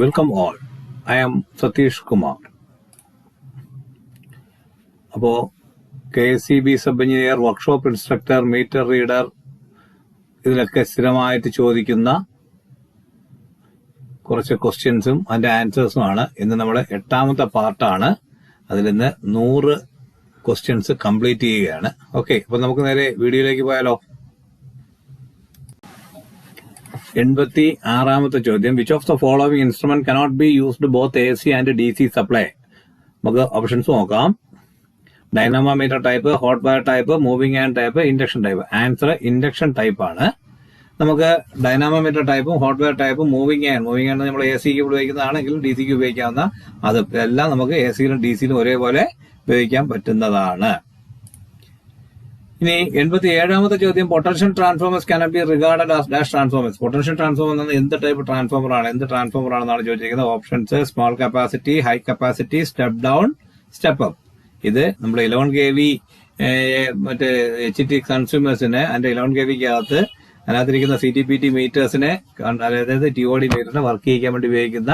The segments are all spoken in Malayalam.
Welcome all I am Satheesh Kumar അപ്പോ K S C B sub engineer workshop instructor meter reader ഇതിലൊക്കെ സ്ഥിരമായിട്ട് ചോദിക്കുന്ന കുറച്ച് ക്വസ്റ്റ്യൻസും അതിന്റെ ആൻസേഴ്സും ആണ്. ഇന്ന് നമ്മുടെ എട്ടാമത്തെ പാർട്ടാണ് അതിൽ നിന്ന് നൂറ് ക്വസ്റ്റ്യൻസ് കംപ്ലീറ്റ് ചെയ്യുകയാണ്. ഓക്കെ അപ്പൊ നമുക്ക് നേരെ വീഡിയോയിലേക്ക് പോയാലോ? എൺപത്തി ആറാമത്തെ ചോദ്യം. Which of the following instrument cannot be used both A C and D C supply നമുക്ക് ഓപ്ഷൻസ് നോക്കാം. Dynamometer type hot wire type moving and type induction type answer induction type ആണ്. നമുക്ക് ഡൈനാമോമീറ്റർ ടൈപ്പും ഹോട്ട് വയർ ടൈപ്പും മൂവിംഗ് ആൻഡ് മൂവിംഗ് ആൻഡ് നമ്മൾ എ സിക്ക് ഉപയോഗിക്കുന്നതാണെങ്കിലും ഡി സിക്ക് ഉപയോഗിക്കാവുന്ന അത് എല്ലാം നമുക്ക് എ സിയിലും ഡി സിയിലും ഒരേപോലെ ഉപയോഗിക്കാൻ പറ്റുന്നതാണ്. ഇനി എൺപത്തി ഏഴാമത്തെ ചോദ്യം potential transformers can be regarded as dash transformers potential transformer എന്ന് എന്ത് ടൈപ്പ് ട്രാൻസ്ഫോമർ ആണ്? എന്ത് ട്രാൻസ്ഫോമർ ആണെന്നാണ് ചോദിച്ചിരിക്കുന്നത്? Options small capacity high capacity step down step up ഇത് നമ്മൾ ഇലവൻ കെ വി മറ്റേ എച്ച് ടി കൺസ്യൂമേഴ്സിന് അതിന്റെ ഇലവൻ കെ വിക്കകത്ത് അതിനകത്തിരിക്കുന്ന സി ടി പി ടി മീറ്റേഴ്സിനെ അതായത് ടി ഒ ഡി മീറ്ററിനെ വർക്ക് ചെയ്യിക്കാൻ വേണ്ടി ഉപയോഗിക്കുന്ന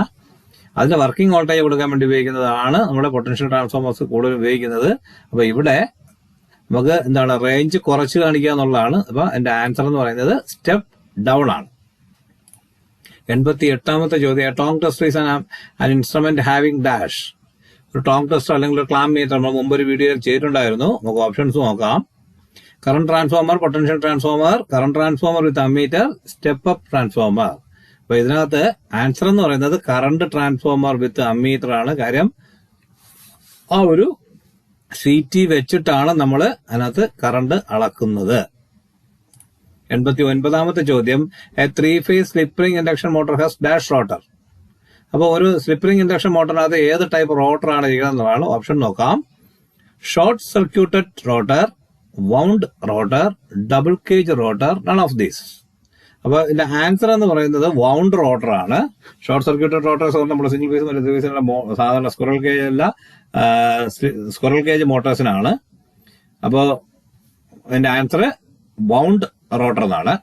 അതിന്റെ വർക്കിംഗ് വോൾട്ടേജ് കൊടുക്കാൻ വേണ്ടി ഉപയോഗിക്കുന്നതാണ് നമ്മുടെ പൊട്ടൻഷ്യൽ ട്രാൻസ്ഫോമേഴ്സ് കൂടുതൽ ഉപയോഗിക്കുന്നത്. അപ്പൊ ഇവിടെ നമുക്ക് എന്താണ് റേഞ്ച് കുറച്ച് കാണിക്കുക എന്നുള്ളതാണ്. അപ്പൊ എന്റെ ആൻസർ എന്ന് പറയുന്നത് സ്റ്റെപ്പ് ഡൗൺ ആണ്. എൺപത്തി എട്ടാമത്തെ ചോദ്യം tong tester is an instrument having dash ഒരു ടോങ് ടെസ്റ്റർ അല്ലെങ്കിൽ ഒരു ക്ലാം മീറ്റർ നമ്മൾ മുമ്പ് ഒരു വീഡിയോയിൽ ചെയ്തിട്ടുണ്ടായിരുന്നു. നമുക്ക് ഓപ്ഷൻസ് നോക്കാം. Current transformer potential transformer current transformer with ammeter step up transformer അപ്പൊ ഇതിനകത്ത് ആൻസർ എന്ന് പറയുന്നത് കറണ്ട് ട്രാൻസ്ഫോമർ വിത്ത് അമ്മീറ്റർ ആണ്. കാര്യം ആ ഒരു സി ടി വെച്ചിട്ടാണ് നമ്മൾ അതിനകത്ത് കറണ്ട് അളക്കുന്നത്. എൺപത്തി ഒൻപതാമത്തെ ചോദ്യം. A three phase slip ring induction motor has dash rotor അപ്പോൾ ഒരു സ്ലിപ്പറിംഗ് ഇൻഡക്ഷൻ മോട്ടറിനകത്ത് ഏത് ടൈപ്പ് റോട്ടറാണ് ആണ് എന്നതാണ് ഓപ്ഷൻ നോക്കാം. Short circuited rotor wound rotor double cage rotor none of these അപ്പൊ ഇതിന്റെ ആൻസർ എന്ന് പറയുന്നത് വൗണ്ട് റോട്ടർ ആണ്. ഷോർട്ട് സർക്യൂട്ടഡ് റോട്ടേഴ്സ് നമ്മുടെ സിംഗിൾ ഫേസ് ത്രീ ഫേസിനുള്ള സാധാരണ സ്ക്വറൽ കേജ് അല്ല സ്ക്വറൽ കേജ് മോട്ടോഴ്സിനാണ് അപ്പോ ഇതിന്റെ ആൻസർ വൗണ്ട് റോട്ടർ എന്നാണ്.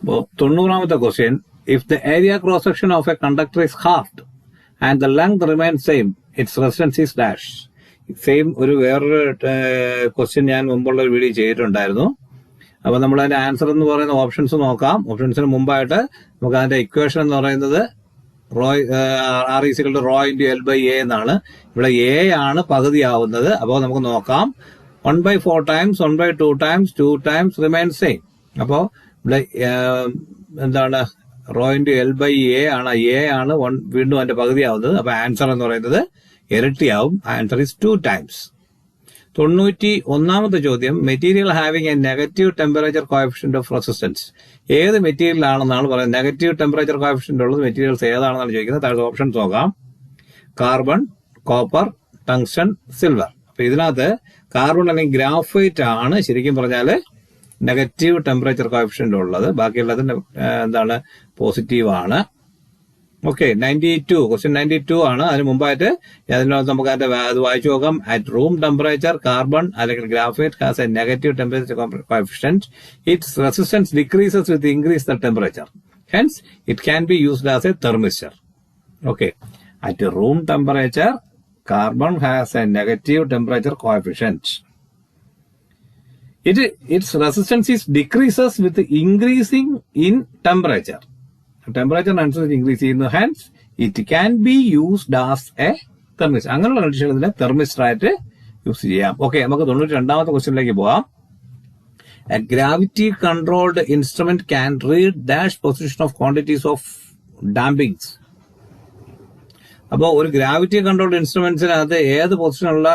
അപ്പോ തൊണ്ണൂറാമത്തെ question if the area cross section of a conductor is halved and the length remain same its resistance is dash same ഒരു വേറൊരു ക്വസ്റ്റ്യൻ ഞാൻ മുമ്പുള്ള ഒരു വീഡിയോ ചെയ്തിട്ടുണ്ടായിരുന്നു. അപ്പൊ നമ്മൾ അതിന്റെ ആൻസർ എന്ന് പറയുന്ന ഓപ്ഷൻസ് നോക്കാം. ഓപ്ഷൻസിന് മുമ്പായിട്ട് നമുക്ക് അതിന്റെ ഇക്വേഷൻ എന്ന് പറയുന്നത് rho R E rho into L by A എന്നാണ്. ഇവിടെ എ ആണ് പകുതി ആവുന്നത് അപ്പോൾ നമുക്ക് നോക്കാം. One by four times one by two times two times remain same അപ്പോൾ ഇവിടെ എന്താണ്? Rho into L by A ആണ്. എ ആണ് വൺ വീണ്ടും അതിന്റെ പകുതി ആവുന്നത് അപ്പൊ ആൻസർ എന്ന് പറയുന്നത് ഇരട്ടിയാവും. ആൻസർ ഇസ് ടു ടൈംസ് തൊണ്ണൂറ്റി ഒന്നാമത്തെ ചോദ്യം material having a negative temperature coefficient of resistance ഏത് മെറ്റീരിയലാണെന്നാണ് പറയുന്നത്? നെഗറ്റീവ് ടെമ്പറേച്ചർ കോയഫിഷ്യന്റ് ഉള്ളത് മെറ്റീരിയൽസ് ഏതാണെന്നാണ് ചോദിക്കുന്നത്? താഴെ ഓപ്ഷൻസ് നോക്കാം. കാർബൺ കോപ്പർ ടങ്സ്റ്റൺ സിൽവർ അപ്പൊ ഇതിനകത്ത് കാർബൺ അല്ലെങ്കിൽ ഗ്രാഫൈറ്റ് ആണ് ശരിക്കും പറഞ്ഞാൽ നെഗറ്റീവ് ടെമ്പറേച്ചർ കോയഫിഷ്യന്റ് ഉള്ളത്. ബാക്കിയുള്ളത് എന്താണ്? പോസിറ്റീവ് ആണ്. Okay ninety two question ninety two ആണ്. അതിന് മുമ്പായിട്ട് അതിനകത്ത് നമുക്ക് അതിന്റെ അത് വായിച്ചു നോക്കാം. അറ്റ് റൂം ടെമ്പറേച്ചർ കാർബൺ അല്ലെങ്കിൽ graphite has a negative temperature coefficient its resistance decreases with increase the temperature hence it can be used as a thermistor okay at room temperature carbon has a negative temperature coefficient it its resistance is decreases with increasing in temperature അനുസരിച്ച് ഇൻക്രീസ് ചെയ്യുന്നു. Hence it can be used as a thermistor അങ്ങനെയുള്ള കണ്ടീഷൻ ഇതിനെ തെർമിസ്റ്റർ ആയിട്ട് യൂസ് ചെയ്യാം. ഓക്കെ നമുക്ക് തൊണ്ണൂറ്റി രണ്ടാമത്തെ ക്വസ്റ്റ്യനിലേക്ക് പോവാം. A gravity controlled instrument can read dash position of quantities of dampings അപ്പോൾ ഒരു ഗ്രാവിറ്റി കൺട്രോൾഡ് ഇൻസ്ട്രുമെന്റ്സിനകത്ത് ഏത് പൊസിഷനുള്ള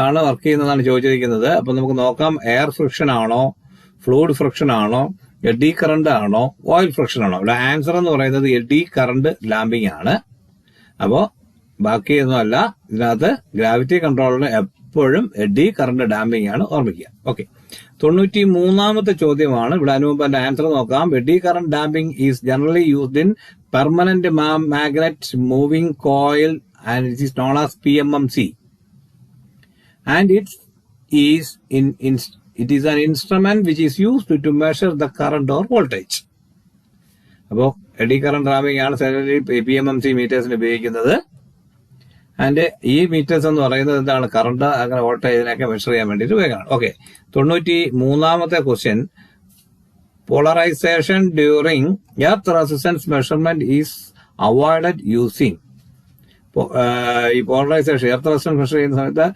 ആണ് വർക്ക് ചെയ്യുന്നതാണ് ചോദിച്ചിരിക്കുന്നത്. അപ്പൊ നമുക്ക് നോക്കാം എയർ ഫ്രിക്ഷൻ ആണോ ഫ്ലൂയിഡ് ഫ്രിക്ഷൻ ആണോ എഡി കറണ്ട് ആണോ? ഓയിൽ ഫ്രിക്ഷൻ ആണോ? അല്ല ആൻസർ എന്ന് പറയുന്നത് എഡി കറണ്ട് ലാമ്പിംഗ് ആണ്. അപ്പോ ബാക്കിയൊന്നുമല്ല ഇതിനകത്ത് ഗ്രാവിറ്റി കൺട്രോളിന് എപ്പോഴും എഡി കറണ്ട് ഡാമ്പിംഗ് ആണ് ഓർമ്മിക്കുക. ഓക്കെ തൊണ്ണൂറ്റി മൂന്നാമത്തെ ചോദ്യമാണ്. ഇവിടെ അതിന് എന്റെ ആൻസർ നോക്കാം. Eddy current damping is generally used in permanent magnet moving coil and it is known as P M M C and it is in it is an instrument which is used to measure the current or voltage അപ്പോൾ എഡി കറണ്ട് റാമിംഗ് ആണ് സെലറി പി എം എം സി മീറ്റേഴ്സിന് ഉപയോഗിക്കുന്നത്. ആൻഡ് ഈ മീറ്റേഴ്സ് എന്ന് പറയുന്നത് എന്താണ്? കറണ്ട് അങ്ങനെ വോൾട്ടേജിനൊക്കെ മെഷർ ചെയ്യാൻ വേണ്ടിയിട്ട് ഉപയോഗിക്കണം. ഓക്കെ തൊണ്ണൂറ്റി മൂന്നാമത്തെ question polarisation during earth resistance measurement is avoided using ഈ പോളറൈസേഷൻ എയർ ത്രസ്റ്റ് മെഷർ ചെയ്യുന്ന സമയത്ത്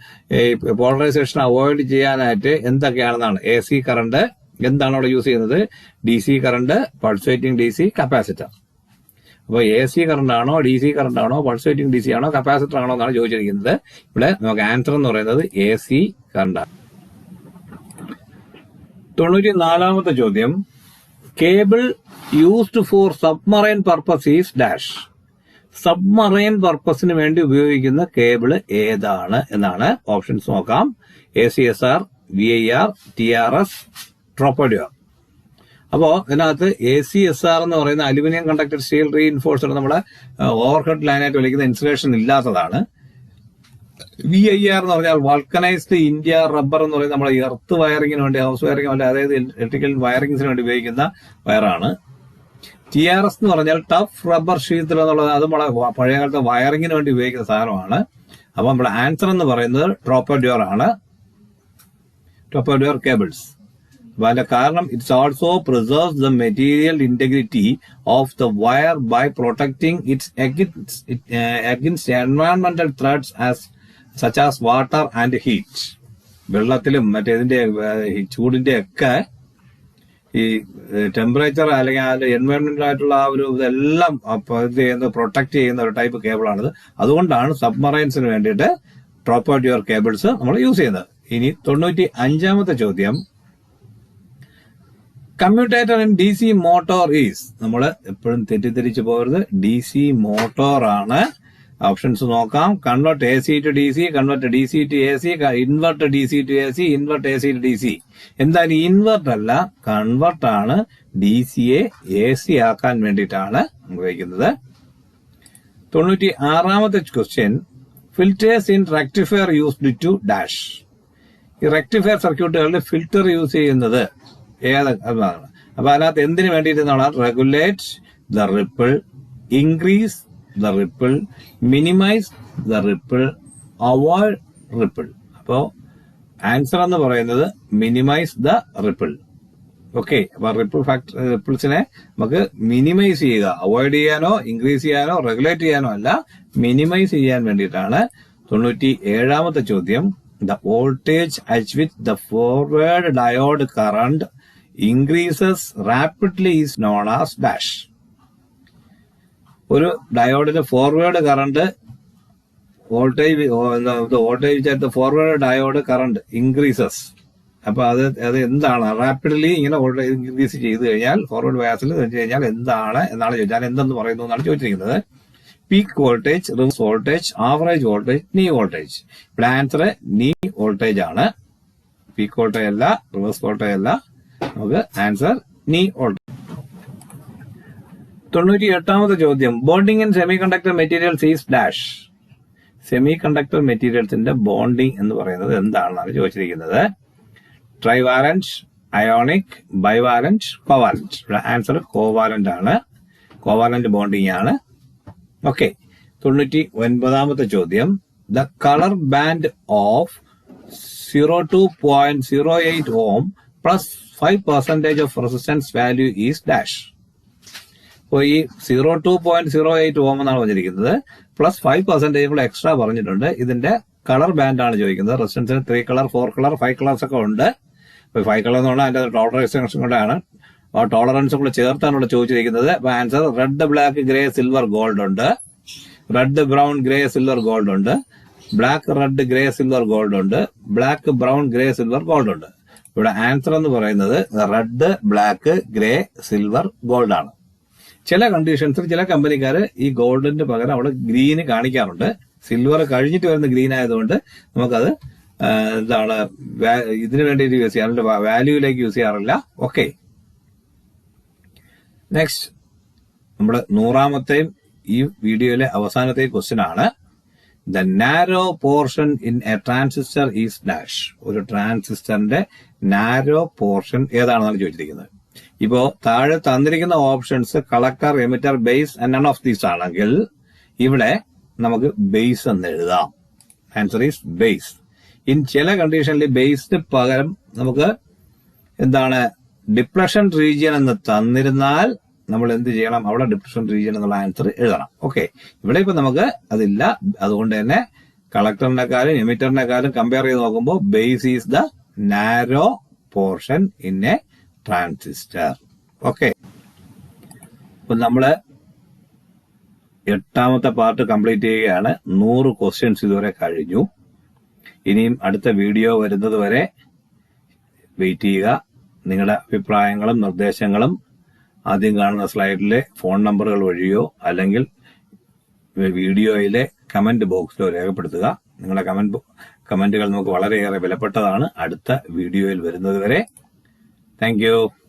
ഈ പോളറൈസേഷൻ അവോയ്ഡ് ചെയ്യാനായിട്ട് എന്തൊക്കെയാണെന്നാണ്? എ സി കറണ്ട് എന്താണ് അവിടെ യൂസ് ചെയ്യുന്നത്? D C current pulsating D C capacitor. അപ്പോൾ എ സി കറണ്ട് ആണോ ഡി സി കറണ്ട് ആണോ പൾസേറ്റിംഗ് ഡി സി ആണോ കപ്പാസിറ്റർ ആണോ എന്നാണ് ചോദിച്ചിരിക്കുന്നത്. ഇവിടെ നമുക്ക് ആൻസർ എന്ന് പറയുന്നത് എ സി കറണ്ടാണ്. തൊണ്ണൂറ്റി നാലാമത്തെ ചോദ്യം. Cable used for submarine purpose is dash. Submarine പർപ്പസിന് വേണ്ടി ഉപയോഗിക്കുന്ന കേബിൾ ഏതാണ് എന്നാണ് ഓപ്ഷൻസ് നോക്കാം. A C S R V I R T R S Tropodur അപ്പോ ഇതിനകത്ത് എ സി എസ് ആർ എന്ന് പറയുന്ന അലുമിനിയം കണ്ടക്ടർ സ്റ്റീൽ റീഇൻഫോഴ്സ്ഡ് നമ്മുടെ ഓവർഹെഡ് ലൈനായിട്ട് വിളിക്കുന്ന ഇൻസുലേഷൻ ഇല്ലാത്തതാണ്. വി ഐ ആർ എന്ന് പറഞ്ഞാൽ വൾക്കനൈസ്ഡ് ഇന്ത്യ റബ്ബർ എന്ന് പറയുന്ന നമ്മുടെ എർത്ത് വയറിങ്ങിന് വേണ്ടി ഹൗസ് വയറിംഗ് അല്ല അതായത് ഇലക്ട്രിക്കൽ വയറിംഗ്സിന് വേണ്ടി ഉപയോഗിക്കുന്ന വയറാണ് ടി ആർ എസ് എന്ന് പറഞ്ഞാൽ ടഫ് റബ്ബർ ഷീത്തിൽ എന്നുള്ളത് അത് നമ്മളെ പഴയ കാലത്തെ വയറിങ്ങിന് വേണ്ടി ഉപയോഗിക്കുന്ന സാധനമാണ്. അപ്പൊ നമ്മുടെ ആൻസർ എന്ന് പറയുന്നത് ട്രോപ്പഡ്യോർ ആണ്. Tropodur cables. അപ്പൊ അതിന്റെ കാരണം its also preserve the material integrity of the wire by protecting its against എൻവയോൺമെന്റൽ threats as such as water and heat വെള്ളത്തിലും മറ്റേതിന്റെ ചൂടിന്റെ ഒക്കെ ഈ ടെമ്പറേച്ചർ അല്ലെങ്കിൽ അതിന്റെ എൻവയോൺമെന്റൽ ആയിട്ടുള്ള ആ ഒരു ഇതെല്ലാം ഇത് ചെയ്യുന്ന പ്രൊട്ടക്ട് ചെയ്യുന്ന ഒരു ടൈപ്പ് കേബിളാണിത് അതുകൊണ്ടാണ് സബ്മറൈൻസിന് വേണ്ടിയിട്ട് ട്രോപ്പോഡ്യുവർ കേബിൾസ് നമ്മൾ യൂസ് ചെയ്യുന്നത്. ഇനി തൊണ്ണൂറ്റി അഞ്ചാമത്തെ ചോദ്യം. Commutator in D C motor is നമ്മൾ എപ്പോഴും തെറ്റിദ്ധരിച്ചു പോകരുത്. ഡി സി മോട്ടോർ ആണ് ഓപ്ഷൻസ് നോക്കാം convert A C to D C convert D C to A C invert D C to A C invert A C to D C എന്തായാലും ഇൻവെർട്ട് അല്ല കൺവേർട്ട് ആണ് ഡി സിയെ എ സി ആക്കാൻ വേണ്ടിയിട്ടാണ് ഉപയോഗിക്കുന്നത് തൊണ്ണൂറ്റി ആറാമത്തെ question filters in rectifier used to dash ഈ റെക്ടിഫയർ സർക്യൂട്ടുകളിൽ ഫിൽറ്റർ യൂസ് ചെയ്യുന്നത് ഏതാണ് അപ്പൊ അതിനകത്ത് എന്തിനു വേണ്ടിയിട്ട് regulate the ripple increase the ripple minimise the ripple avoid ripple അപ്പോ ആൻസർ എന്ന് പറയുന്നത് മിനിമൈസ് ദ റിപ്പിൾ ഓക്കെ അപ്പൊ റിപ്പിൾ ഫാക്ടർ റിപ്പിൾസിനെ നമുക്ക് മിനിമൈസ് ചെയ്യുക. അവോയ്ഡ് ചെയ്യാനോ ഇൻക്രീസ് ചെയ്യാനോ റെഗുലേറ്റ് ചെയ്യാനോ അല്ല മിനിമൈസ് ചെയ്യാൻ വേണ്ടിയിട്ടാണ് തൊണ്ണൂറ്റി ഏഴാമത്തെ ചോദ്യം. The voltage at with the forward diode current increases rapidly is known as dash ഒരു ഡയോഡിന് ഫോർവേഡ് കറണ്ട് വോൾട്ടേജ് വോൾട്ടേജ് ചേർത്ത് ഫോർവേഡ് ഡയോഡ് കറണ്ട് ഇൻക്രീസസ് അപ്പൊ അത് അത് എന്താണ്? റാപ്പിഡ്ലി ഇങ്ങനെ വോൾട്ടേജ് ഇൻക്രീസ് ചെയ്ത് കഴിഞ്ഞാൽ ഫോർവേഡ് ബയാസിൽ വെച്ച് കഴിഞ്ഞാൽ എന്താണ് എന്നാണ് ചോദിച്ചാൽ എന്തെന്ന് പറയുന്നു എന്നാണ് ചോദിച്ചിരിക്കുന്നത്. Peak voltage reverse voltage average voltage knee voltage ഇവിടെ ആൻസർ നീ വോൾട്ടേജ് ആണ്. പീക്ക് വോൾട്ടേജ് അല്ല റിവേഴ്സ് വോൾട്ടേജ് അല്ല. നമുക്ക് ആൻസർ നീ വോൾട്ടേജ് തൊണ്ണൂറ്റി എട്ടാമത്തെ ചോദ്യം. Bonding in semiconductor materials is dash semiconductor മെറ്റീരിയൽസിന്റെ bonding എന്ന് പറയുന്നത് എന്താണെന്നാണ് ചോദിച്ചിരിക്കുന്നത്? ട്രൈവാലൻസ് അയോണിക് ബൈവാലൻസ് കോവാലൻസ് ഇവിടെ ആൻസർ കോവാലന്റ് ആണ്. കോവാലന്റ് ബോണ്ടിങ് ആണ്. ഓക്കെ തൊണ്ണൂറ്റി ഒൻപതാമത്തെ ചോദ്യം. The colour band of zero two point zero eight ohm plus five percentage of resistance value is dash അപ്പോൾ ഈ zero two point zero eight ohm എന്നാണ് പറഞ്ഞിരിക്കുന്നത്. പ്ലസ് ഫൈവ് പെർസെന്റേജ് കൂടെ എക്സ്ട്രാ പറഞ്ഞിട്ടുണ്ട്. ഇതിന്റെ കളർ ബാൻഡ് ആണ് ചോദിക്കുന്നത്. റെസിഡൻസിന് three colour four colour five colours ഒക്കെ ഉണ്ട്. അപ്പോൾ ഫൈവ് കളർ എന്ന് പറഞ്ഞാൽ അതിന്റെ എക്സ്റ്റൻഷൻ കൂടെയാണ് ആ ടോളറൻസ് കൂടെ ചേർത്താണ് ഇവിടെ ചോദിച്ചിരിക്കുന്നത്. അപ്പോൾ answer red black grey silver gold ഉണ്ട്. Red brown grey silver gold ഉണ്ട്. Black red grey silver gold ഉണ്ട്. Black brown grey silver gold ഉണ്ട്. ഇവിടെ ആൻസർ എന്ന് പറയുന്നത് red black grey silver gold ആണ്. ചില കണ്ടീഷൻസിൽ ചില കമ്പനിക്കാർ ഈ ഗോൾഡിന്റെ പകരം അവിടെ ഗ്രീന് കാണിക്കാറുണ്ട്. സിൽവർ കഴിഞ്ഞിട്ട് വരുന്ന ഗ്രീൻ ആയതുകൊണ്ട് നമുക്കത് എന്താണ് ഇതിനു വേണ്ടിയിട്ട് യൂസ് ചെയ്യാറുണ്ട് വാല്യൂയിലേക്ക് യൂസ് ചെയ്യാറില്ല. ഓക്കെ നെക്സ്റ്റ് നമ്മുടെ നൂറാമത്തെയും ഈ വീഡിയോയിലെ അവസാനത്തെ ക്വസ്റ്റ്യൻ ആണ്. The narrow portion in a transistor is dash ഒരു ട്രാൻസിസ്റ്ററിന്റെ നാരോ പോർഷൻ ഏതാണെന്നാണ് ചോദിച്ചിരിക്കുന്നത്. ഇപ്പോ താഴെ തന്നിരിക്കുന്ന options collector emitter base none of these ആണെങ്കിൽ ഇവിടെ നമുക്ക് ബേസ് എന്ന് എഴുതാം. ആൻസർ ഈസ് ബേസ് ഇൻ ചില കണ്ടീഷനിൽ ബേസ്ഡ് പകരം നമുക്ക് എന്താണ് ഡിപ്രഷൻ റീജിയൻ എന്ന് തന്നിരുന്നാൽ നമ്മൾ എന്ത് ചെയ്യണം? അവിടെ ഡിപ്രഷൻ റീജിയൻ എന്നുള്ള ആൻസർ എഴുതണം. ഓക്കെ ഇവിടെ ഇപ്പൊ നമുക്ക് അതില്ല. അതുകൊണ്ട് തന്നെ കളക്ടറിനെക്കാളും എമിറ്ററിനെക്കാളും കമ്പയർ ചെയ്ത് നോക്കുമ്പോൾ base is the narrow portion in a transistor. Okay. അപ്പൊ നമ്മൾ എട്ടാമത്തെ പാർട്ട് കംപ്ലീറ്റ് ചെയ്യുകയാണ്. നൂറ് ക്വസ്റ്റ്യൻസ് ഇതുവരെ കഴിഞ്ഞു. ഇനിയും അടുത്ത വീഡിയോ വരുന്നത് വരെ വെയിറ്റ് ചെയ്യുക. നിങ്ങളുടെ അഭിപ്രായങ്ങളും നിർദ്ദേശങ്ങളും ആദ്യം കാണുന്ന സ്ലൈഡിലെ ഫോൺ നമ്പറുകൾ വഴിയോ അല്ലെങ്കിൽ വീഡിയോയിലെ കമന്റ് ബോക്സിലോ രേഖപ്പെടുത്തുക. നിങ്ങളുടെ കമന്റ് കമന്റുകൾ നമുക്ക് വളരെയേറെ വിലപ്പെട്ടതാണ്. അടുത്ത വീഡിയോയിൽ വരുന്നത് വരെ താങ്ക്